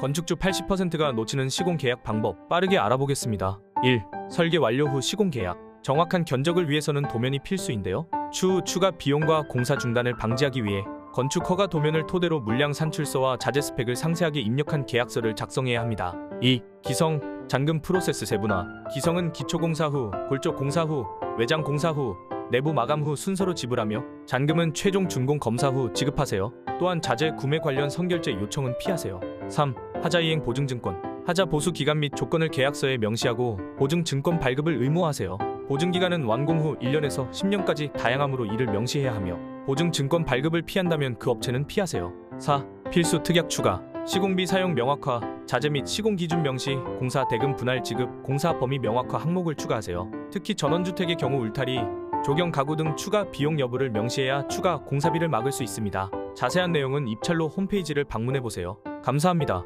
건축주 80%가 놓치는 시공 계약 방법 빠르게 알아보겠습니다. 1. 설계 완료 후 시공 계약. 정확한 견적을 위해서는 도면이 필수인데요. 추후 추가 비용과 공사 중단을 방지하기 위해 건축 허가 도면을 토대로 물량 산출서와 자재 스펙을 상세하게 입력한 계약서를 작성해야 합니다. 2. 기성, 잔금 프로세스 세분화. 기성은 기초 공사 후, 골조 공사 후, 외장 공사 후, 내부 마감 후 순서로 지불하며 잔금은 최종 준공 검사 후 지급하세요. 또한 자재 구매 관련 선결제 요청은 피하세요. 3. 하자 이행 보증 증권. 하자 보수 기간 및 조건을 계약서에 명시하고 보증 증권 발급을 의무화하세요. 보증 기간은 완공 후 1년에서 10년까지 다양함으로 이를 명시해야 하며 보증 증권 발급을 피한다면 그 업체는 피하세요. 4. 필수 특약 추가. 시공비 사용 명확화, 자재 및 시공 기준 명시, 공사 대금 분할 지급, 공사 범위 명확화 항목을 추가하세요. 특히 전원주택의 경우 울타리, 조경 가구 등 추가 비용 여부를 명시해야 추가 공사비를 막을 수 있습니다. 자세한 내용은 입찰로 홈페이지를 방문해 보세요. 감사합니다.